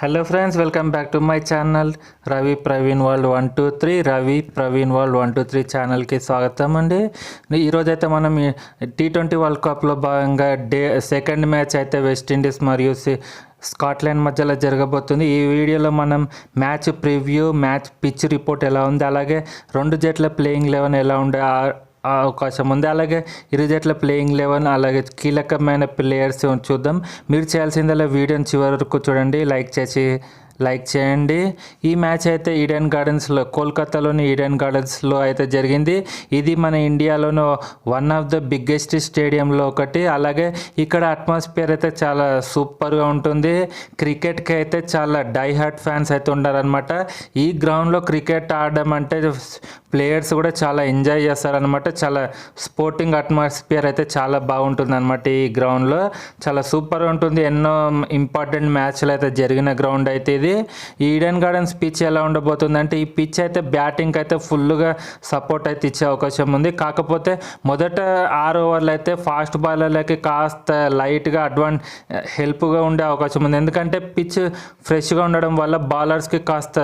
Hello friends welcome back to my channel Ravi Praveen world one two three Ravi Praveen world one two three ఛానల్కి స్వాగతం అండి. ఈరోజైతే మనం tea twenty world కప్లో భాగంగా day second match అయితే West Indies మరియు స్కాట్లాండ్ మధ్యలో జరగబోతుంది. ఈ వీడియోలో మనం match preview match pitch report ఎలా ఉంది అలాగే రెండు జట్ల ప్లేయింగ్ లెవెన్ ఎలా ఉండే అవకాశం ఉంది. అలాగే ఇరు జట్ల ప్లేయింగ్ లెవెన్ అలాగే కీలకమైన ప్లేయర్స్ చూద్దాం. మీరు చేయాల్సిందల్లా వీడియోని చివరి వరకు చూడండి. లైక్ చేసి లైక్ చేయండి. ఈ మ్యాచ్ అయితే ఈడెన్ గార్డెన్స్లో కోల్కతాలోని ఈడెన్ గార్డెన్స్లో అయితే జరిగింది. ఇది మన ఇండియాలోని వన్ ఆఫ్ ద బిగ్గెస్ట్ స్టేడియంలో ఒకటి. అలాగే ఇక్కడ అట్మాస్ఫియర్ అయితే చాలా సూపర్గా ఉంటుంది. క్రికెట్కి అయితే చాలా డైహార్ట్ ఫ్యాన్స్ అయితే ఉన్నారనమాట ఈ గ్రౌండ్లో క్రికెట్ ఆడడం అంటే ప్లేయర్స్ కూడా చాలా ఎంజాయ్ చేస్తారనమాట చాలా స్పోర్టింగ్ అట్మాస్ఫియర్ అయితే చాలా బాగుంటుంది అనమాట ఈ గ్రౌండ్లో. చాలా సూపర్ ఉంటుంది. ఎన్నో ఇంపార్టెంట్ మ్యాచ్లు అయితే జరిగిన గ్రౌండ్ అయితే ఇది. ఈ ఈడెన్ గార్డెన్స్ పిచ్ ఎలా ఉండబోతుంది అంటే ఈ పిచ్ అయితే బ్యాటింగ్కి అయితే ఫుల్గా సపోర్ట్ అయితే ఇచ్చే అవకాశం ఉంది. కాకపోతే మొదట ఆరు ఓవర్లు అయితే ఫాస్ట్ బాలర్లకి కాస్త లైట్గా అడ్వాన్ హెల్ప్గా ఉండే అవకాశం ఉంది. ఎందుకంటే పిచ్ ఫ్రెష్గా ఉండడం వల్ల బౌలర్స్కి కాస్త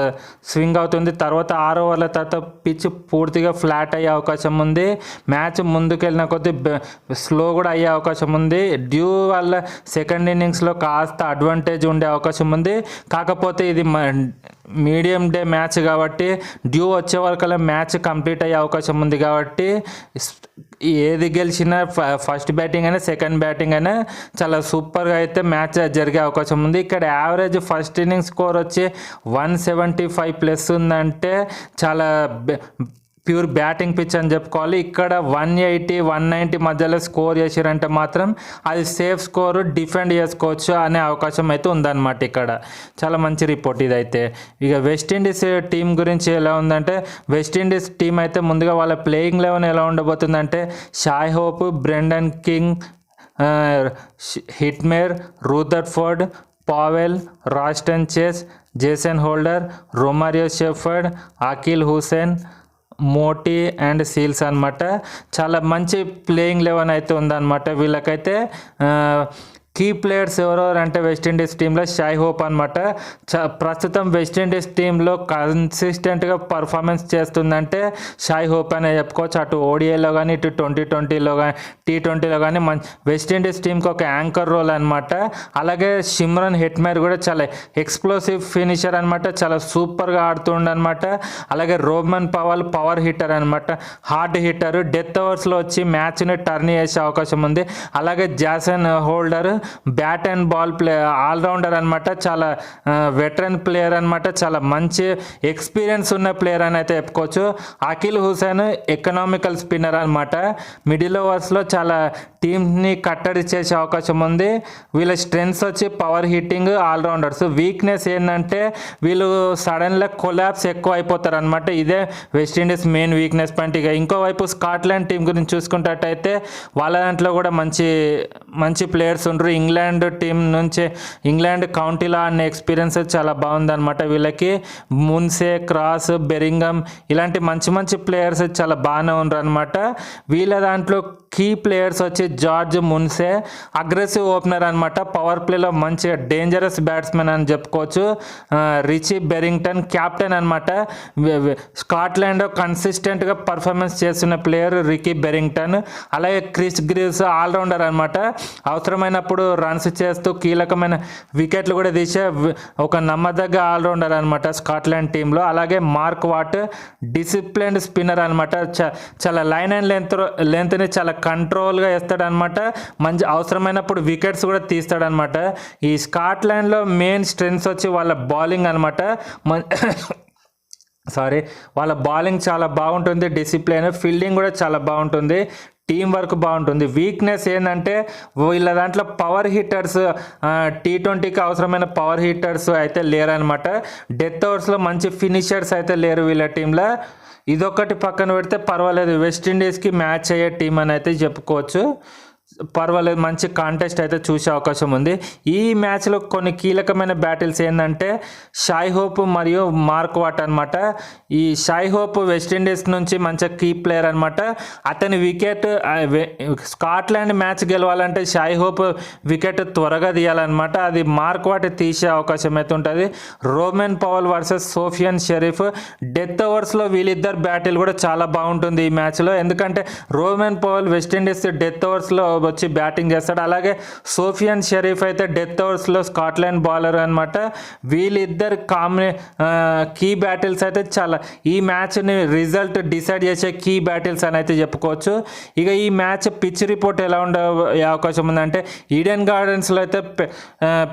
స్వింగ్ అవుతుంది. తర్వాత ఆరు ఓవర్ల తర్వాత పిచ్ పూర్తిగా ఫ్లాట్ అయ్యే అవకాశం ఉంది. మ్యాచ్ ముందుకెళ్ళిన కొద్దీ స్లో కూడా అయ్యే అవకాశం ఉంది. డ్యూ వల్ల సెకండ్ ఇన్నింగ్స్లో కాస్త అడ్వాంటేజ్ ఉండే అవకాశం ఉంది. కాకపోతే కాకపోతే ఇది మీడియం డే మ్యాచ్ కాబట్టి డ్యూ వచ్చే వరకల్లా మ్యాచ్ కంప్లీట్ అయ్యే అవకాశం ఉంది కాబట్టి ఏది గెలిచినా ఫ- ఫస్ట్ బ్యాటింగ్ అయినా సెకండ్ బ్యాటింగ్ అయినా చాలా సూపర్గా అయితే మ్యాచ్ జరిగే అవకాశం ఉంది. ఇక్కడ యావరేజ్ ఫస్ట్ ఇన్నింగ్ స్కోర్ వచ్చి వన్ సెవెంటీ ఫైవ్ ప్లస్ ఉందంటే చాలా బె- ప్యూర్ బ్యాటింగ్ పిచ్ అని చెప్పుకోవాలి. ఇక్కడ వన్ ఎయిటీ వన్ నైంటీ మధ్యలో స్కోర్ చేసారంటే మాత్రం అది సేఫ్ స్కోర్ డిఫెండ్ చేసుకోవచ్చు అనే అవకాశం అయితే ఉందన్నమాట ఇక్కడ. చాలా మంచి రిపోర్ట్ ఇదైతే. ఇక వెస్టిండీస్ టీం గురించి ఎలా ఉందంటే వెస్టిండీస్ టీం అయితే ముందుగా వాళ్ళ ప్లేయింగ్ లెవెన్ ఎలా ఉండబోతుందంటే Shai Hope Brandon King Hetmyer Rutherford Powell Roston Chase Jason Holder Romario Shepherd Akeal Hosein Motie and Seales అన్నమాట. చాలా మంచి ప్లేయింగ్ లెవెన్ అయితే ఉందన్నమాట. వీళ్ళకైతే కీ ప్లేయర్స్ ఎవరెవరు అంటే వెస్టిండీస్ టీంలో షాయ్ హోప్ అనమాట చ ప్రస్తుతం వెస్టిండీస్ టీంలో కన్సిస్టెంట్గా పర్ఫార్మెన్స్ చేస్తుందంటే షాయ్ హోప్ అనే చెప్పుకోవచ్చు. అటు ఓడిఏలో కానీ ఇటు ట్వంటీ ట్వంటీలో కానీ టీ ట్వంటీలో కానీ మన వెస్టిండీస్ టీంకి ఒక యాంకర్ రోల్ అనమాట అలాగే సిమ్రన్ హెట్మేర్ కూడా చాలా ఎక్స్ప్లోసివ్ ఫినిషర్ అనమాట చాలా సూపర్గా ఆడుతుండనమాట అలాగే రోమన్ పవల్ పవర్ హిట్టర్ అనమాట హార్డ్ హిట్టర్. డెత్ ఓవర్స్లో వచ్చి మ్యాచ్ని టర్న్ చేసే అవకాశం ఉంది. అలాగే Jason Holder bat and ball play allrounder అనమాట చాలా వెటరన్ ప్లేయర్ అనమాట చాలా మంచి ఎక్స్పీరియన్స్ ఉన్న ప్లేయర్ అని అయితే చెప్పుకోవచ్చు. అఖిల్ హుసేన్ ఎకనామికల్ స్పిన్నర్ అనమాట మిడిల్ ఓవర్స్లో చాలా టీమ్ని కట్టడి చేసే అవకాశం ఉంది. వీళ్ళ స్ట్రెంగ్స్ వచ్చి పవర్ హిట్టింగ్ ఆల్రౌండర్స్. వీక్నెస్ ఏంటంటే వీళ్ళు సడన్గా కొలాబ్స్ ఎక్కువ అయిపోతారు అనమాట ఇదే వెస్టిండీస్ మెయిన్ వీక్నెస్ పాయింట్. ఇక ఇంకోవైపు స్కాట్లాండ్ టీం గురించి చూసుకున్నట్టయితే వాళ్ళ దాంట్లో కూడా మంచి మంచి ప్లేయర్స్ ఉండరు. ఇంగ్లాండ్ టీం నుంచి ఇంగ్లాండ్ కౌంటీలో అనే ఎక్స్పీరియన్స్ చాలా బాగుందన్నమాట. వీళ్ళకి మున్సే క్రాస్ బెరింగమ్ ఇలాంటి మంచి మంచి ప్లేయర్స్ చాలా బాగానే ఉన్నారు అనమాట వీళ్ళ దాంట్లో కీ ప్లేయర్స్ వచ్చి జార్జ్ మున్సే అగ్రెసివ్ ఓపెనర్ అనమాట పవర్ ప్లేలో మంచిగా డేంజరస్ బ్యాట్స్మెన్ అని చెప్పుకోవచ్చు. రిచి రిచీ బెరింగ్టన్ క్యాప్టెన్ అనమాట స్కాట్లాండ్ కన్సిస్టెంట్గా పర్ఫార్మెన్స్ చేస్తున్న ప్లేయర్ రికీ బెరింగ్టన్ అలాగే క్రిస్ గ్రీవ్స్ ఆల్రౌండర్ అనమాట అవసరమైనప్పుడు రన్స్ చేస్తూ కీలకమైన వికెట్లు కూడా తీసే ఒక నమ్మదగ్గ ఆల్రౌండర్ అనమాట స్కాట్లాండ్ టీంలో. అలాగే మార్క్ వాట్ డిసిప్లిన్డ్ స్పిన్నర్ అనమాట చాలా లైన్ అండ్ లెంత్ లెంత్ని చాలా కంట్రోల్గా వేస్తాడనమాట. మంచి అవసరమైనప్పుడు వికెట్స్ కూడా తీస్తాడనమాట. ఈ స్కాట్లాండ్లో మెయిన్ స్ట్రెంగ్స్ వచ్చి వాళ్ళ బౌలింగ్ అనమాట. సారీ వాళ్ళ బౌలింగ్ చాలా బాగుంటుంది డిసిప్లిన్ ఫీల్డింగ్ కూడా చాలా బాగుంటుంది టీం వర్క్ బాగుంటుంది. వీక్నెస్ ఏంటంటే వీళ్ళ దాంట్లో పవర్ హిట్టర్స్ టీ ట్వంటీకి అవసరమైన పవర్ హిట్టర్స్ అయితే లేరనమాట. డెత్ ఓవర్స్లో మంచి ఫినిషర్స్ అయితే లేరు వీళ్ళ టీంలో. ఇదొకటి పక్కన పెడితే పర్వాలేదు. వెస్టిండీస్కి మ్యాచ్ అయ్యే టీం అని అయితే చెప్పుకోవచ్చు. పర్వాలేదు మంచి కాంటెస్ట్ అయితే చూసే అవకాశం ఉంది. ఈ మ్యాచ్లో కొన్ని కీలకమైన బ్యాటిల్స్ ఏంటంటే షాయ్ హోప్ మరియు మార్క్ వాట్ అనమాట ఈ షాయ్ హోప్ వెస్టిండీస్ నుంచి మంచి కీ ప్లేయర్ అనమాట అతని వికెట్ స్కాట్లాండ్ మ్యాచ్ గెలవాలంటే షాయ్ హోప్ వికెట్ త్వరగా తీయాలన్నమాట. అది మార్క్ వాట్ తీసే అవకాశం అయితే ఉంటుంది. Rovman Powell versus Safyaan Sharif death ఓవర్స్లో వీళ్ళిద్దరు బ్యాటిల్ కూడా చాలా బాగుంటుంది ఈ మ్యాచ్లో ఎందుకంటే Rovman Powell West Indies death ఓవర్స్లో వచ్చి బ్యాటింగ్ చేస్తాడు. అలాగే సోఫియన్ షరీఫ్ అయితే డెత్ ఓవర్స్లో స్కాట్లాండ్ బౌలర్ అనమాట వీళ్ళిద్దరు కాంబినే కీ బ్యాటిల్స్ అయితే చాలా ఈ మ్యాచ్ని రిజల్ట్ డిసైడ్ చేసే కీ బ్యాటిల్స్ అని అయితే చెప్పుకోవచ్చు. ఇక ఈ మ్యాచ్ పిచ్ రిపోర్ట్ ఎలా ఉండే అవకాశం ఉందంటే ఈడెన్ గార్డెన్స్లో అయితే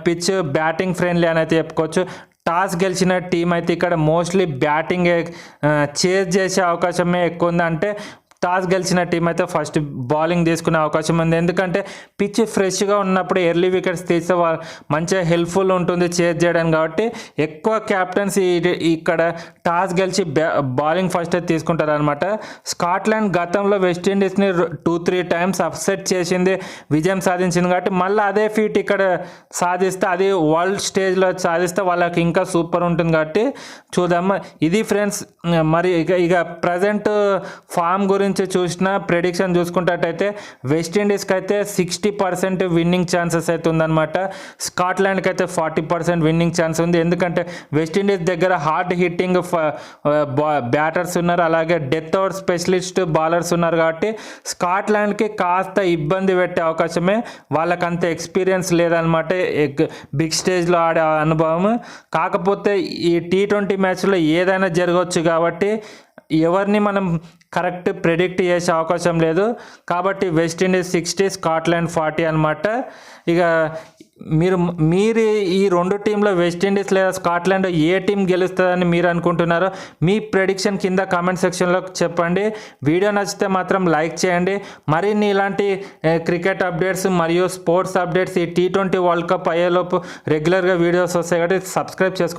పిచ్ బ్యాటింగ్ ఫ్రెండ్లీ అని అయితే చెప్పుకోవచ్చు. టాస్ గెలిచిన టీం అయితే ఇక్కడ మోస్ట్లీ బ్యాటింగ్ చేజ్ చేసే అవకాశమే ఎక్కువ ఉంది అంటే టాస్ గెలిచిన టీం అయితే ఫస్ట్ బౌలింగ్ తీసుకునే అవకాశం ఉంది. ఎందుకంటే పిచ్ ఫ్రెష్గా ఉన్నప్పుడు ఎర్లీ వికెట్స్ తీస్తే మంచిగా హెల్ప్ఫుల్ ఉంటుంది చేజ్ చేయడానికి. కాబట్టి ఎక్కువ క్యాప్టెన్స్ ఇక్కడ టాస్ గెలిచి బౌలింగ్ ఫస్ట్ తీసుకుంటారు అనమాట స్కాట్లాండ్ గతంలో వెస్టిండీస్ని టూ త్రీ టైమ్స్ అప్సెట్ చేసింది విజయం సాధించింది. కాబట్టి మళ్ళీ అదే ఫీట్ ఇక్కడ సాధిస్తే అది వరల్డ్ స్టేజ్లో సాధిస్తే వాళ్ళకి ఇంకా సూపర్ ఉంటుంది. కాబట్టి చూద్దాం. ఇది ఫ్రెండ్స్ మరి ఇక ఇక ప్రజెంట్ ఫామ్ గురించి చూసిన ప్రెడిక్షన్ చూసుకున్నట్టయితే వెస్టిండీస్కి అయితే సిక్స్టీ పర్సెంట్ విన్నింగ్ ఛాన్సెస్ అయితే ఉందన్నమాట. స్కాట్లాండ్కి అయితే ఫార్టీ పర్సెంట్ విన్నింగ్ ఛాన్స్ ఉంది. ఎందుకంటే వెస్టిండీస్ దగ్గర హార్డ్ హిట్టింగ్ బ్యాటర్స్ ఉన్నారు. అలాగే డెత్ ఓవర్ స్పెషలిస్ట్ బౌలర్స్ ఉన్నారు కాబట్టి స్కాట్లాండ్కి కాస్త ఇబ్బంది పెట్టే అవకాశమే వాళ్ళకి అంత ఎక్స్పీరియన్స్ లేదనమాట బిగ్ స్టేజ్లో ఆడే అనుభవం కాకపోతే ఈ టీ ట్వంటీ మ్యాచ్లో ఏదైనా జరగవచ్చు కాబట్టి ఎవరిని మనం కరెక్ట్ ప్రెడిక్ట్ చేసే అవకాశం లేదు. కాబట్టి వెస్టిండీస్ సిక్స్టీ స్కాట్లాండ్ ఫార్టీ అనమాట ఇక మీరు మీరు ఈ రెండు టీంలో వెస్టిండీస్ లేదా స్కాట్లాండ్ ఏ టీం గెలుస్తుందని మీరు అనుకుంటున్నారో మీ ప్రెడిక్షన్ కింద కామెంట్ సెక్షన్లో చెప్పండి. వీడియో నచ్చితే మాత్రం లైక్ చేయండి. మరిన్ని ఇలాంటి క్రికెట్ అప్డేట్స్ మరియు స్పోర్ట్స్ అప్డేట్స్ ఈ టీ ట్వంటీ వరల్డ్ కప్ అయ్యేలోపు రెగ్యులర్గా వీడియోస్ వస్తాయి కాబట్టి సబ్స్క్రైబ్ చేసుకోండి.